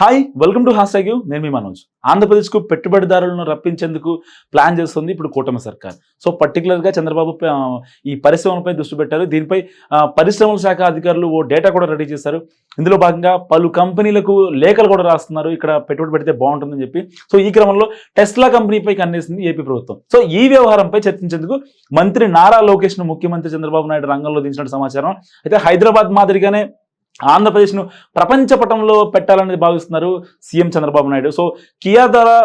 Hi welcome to has నేను మీ మనోజ్. ఆంధ్రప్రదేశ్కు పెట్టుబడిదారులను రప్పించేందుకు ప్లాన్ చేస్తుంది ఇప్పుడు కూటమి సర్కార్. సో పర్టికులర్గా చంద్రబాబు ఈ పరిశ్రమలపై దృష్టి పెట్టారు. దీనిపై పరిశ్రమల శాఖ అధికారులు ఓ డేటా కూడా రెడీ చేశారు. ఇందులో భాగంగా పలు కంపెనీలకు లేఖలు కూడా రాస్తున్నారు. ఇక్కడ పెట్టుబడి పెడితే బాగుంటుందని చెప్పి. సో ఈ క్రమంలో టెస్లా కంపెనీపై కన్నేసింది ఏపీ ప్రభుత్వం. సో ఈ వ్యవహారంపై చర్చించేందుకు మంత్రి నారా లోకేష్ను ముఖ్యమంత్రి చంద్రబాబు నాయుడు రంగంలో దించినట్టు సమాచారం. అయితే హైదరాబాద్ మాదిరిగానే ఆంధ్రప్రదేశ్ను ప్రపంచ పటంలో పెట్టాలని భావిస్తున్నారు CM Chandrababu Naidu. So Kia ద్వారా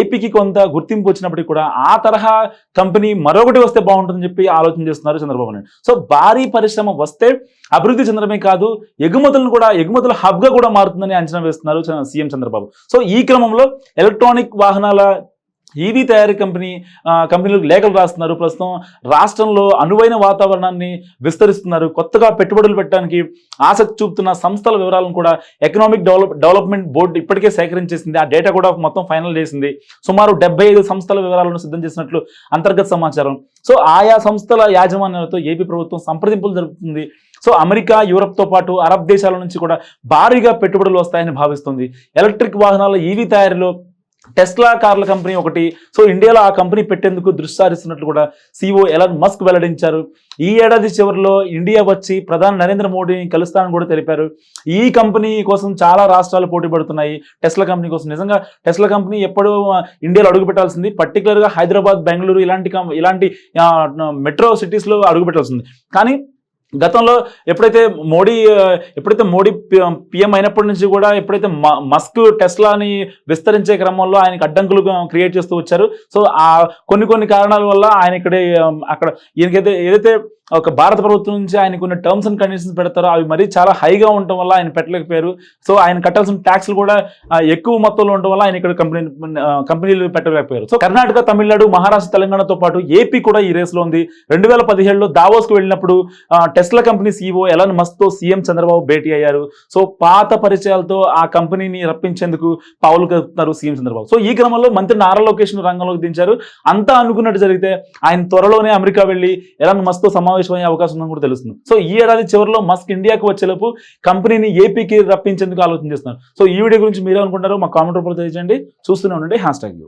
ఏపీకి కొంత గుర్తింపు వచ్చినప్పటికీ కూడా ఆ తరహా కంపెనీ మరొకటి వస్తే బాగుంటుందని చెప్పి ఆలోచన చేస్తున్నారు చంద్రబాబు నాయుడు. సో భారీ పరిశ్రమ వస్తే అభివృద్ధి చెందడమే కాదు ఎగుమతులను కూడా ఎగుమతుల హబ్గా కూడా మారుతుందని అంచనా వేస్తున్నారు సీఎం చంద్రబాబు. సో ఈ క్రమంలో ఎలక్ట్రానిక్ వాహనాల ఈవీ తయారీ కంపెనీ కంపెనీలకు లేఖలు రాస్తున్నారు. ప్రస్తుతం రాష్ట్రంలో అనువైన వాతావరణాన్ని విస్తరిస్తున్నారు. కొత్తగా పెట్టుబడులు పెట్టడానికి ఆసక్తి చూపుతున్న సంస్థల వివరాలను కూడా ఎకనామిక్ డెవలప్ డెవలప్మెంట్ బోర్డు ఇప్పటికే సేకరించేసింది. ఆ డేటా కూడా మొత్తం ఫైనల్ చేసింది. సుమారు డెబ్బై ఐదు సంస్థల వివరాలను సిద్ధం చేసినట్లు అంతర్గత సమాచారం. సో ఆయా సంస్థల యాజమాన్యాలతో ఏపీ ప్రభుత్వం సంప్రదింపులు జరుపుతుంది. సో అమెరికా యూరప్తో పాటు అరబ్ దేశాల నుంచి కూడా భారీగా పెట్టుబడులు వస్తాయని భావిస్తుంది. ఎలక్ట్రిక్ వాహనాల ఈవీ తయారీలో టెస్లా కార్ల కంపెనీ ఒకటి. సో ఇండియాలో ఆ కంపెనీ పెట్టేందుకు దృష్టి సారిస్తున్నట్లు కూడా సీఓ ఎలాన్ మస్క్ వెల్లడించారు. ఈ ఏడాది చివరిలో ఇండియా వచ్చి ప్రధాని నరేంద్ర మోడీని కలుస్తానని కూడా తెలిపారు. ఈ కంపెనీ కోసం చాలా రాష్ట్రాలు పోటీ పడుతున్నాయి. టెస్లా కంపెనీ కోసం. నిజంగా టెస్లా కంపెనీ ఎప్పుడు ఇండియాలో అడుగు పెట్టాల్సింది. పర్టికులర్గా హైదరాబాద్ బెంగళూరు ఇలాంటి కం- ఇలాంటి మెట్రో సిటీస్లో అడుగు పెట్టాల్సింది. కానీ గతంలో ఎప్పుడైతే మోడీ ఎప్పుడైతే మోడీ పిఎం అయినప్పటి నుంచి కూడా ఎప్పుడైతే మ- మస్క్ టెస్లాని విస్తరించే క్రమంలో ఆయనకి అడ్డంకులు క్రియేట్ చేస్తూ వచ్చారు. సో ఆ కొన్ని కొన్ని కారణాల వల్ల ఆయన ఇక్కడ అక్కడ ఈయనకైతే ఏదైతే ఒక భారత ప్రభుత్వం నుంచి ఆయనకు కొన్ని టర్మ్స్ అండ్ కండిషన్స్ పెడతారో అవి మరీ చాలా హైగా ఉండటం వల్ల ఆయన పెట్టలేకపోయారు. సో ఆయన కట్టాల్సిన ట్యాక్స్లు కూడా ఎక్కువ మొత్తంలో ఉండటం వల్ల ఆయన ఇక్కడ కంపెనీ కంపెనీలు పెట్టలేకపోయారు. సో కర్ణాటక తమిళనాడు మహారాష్ట్ర తెలంగాణతో పాటు ఏపీ కూడా ఈ రేస్లో ఉంది. రెండు వేల పదిహేడులో దావోస్కు వెళ్ళినప్పుడు ఆ, టెస్లా కంపెనీ సీఈఓ ఎలాన్ మస్తో సీఎం చంద్రబాబు భేటీ అయ్యారు. సో పాత పరిచయాలతో ఆ కంపెనీని రప్పించేందుకు పావులు కలుపుతున్నారు సీఎం చంద్రబాబు. సో ఈ క్రమంలో మంత్రి నారా లోకేష్ను రంగంలోకి దించారు. అంతా అనుకున్నట్టు జరిగితే ఆయన త్వరలోనే అమెరికా వెళ్ళి ఎలాన్ సమావేశం సమావేశమయ్యే అవకాశం ఉందని కూడా తెలుస్తుంది. సో ఈ ఏడాది చివరిలో మస్క్ ఇండియాకు వచ్చేలోపు కంపెనీని ఏపీకి రప్పించేందుకు ఆలోచన చేస్తున్నారు. సో ఈ వీడియో గురించి మీరే అనుకుంటారు మా కామెంట్ రూపంలో తెలియజేయండి. చూస్తూనే ఉండండి. Hash tag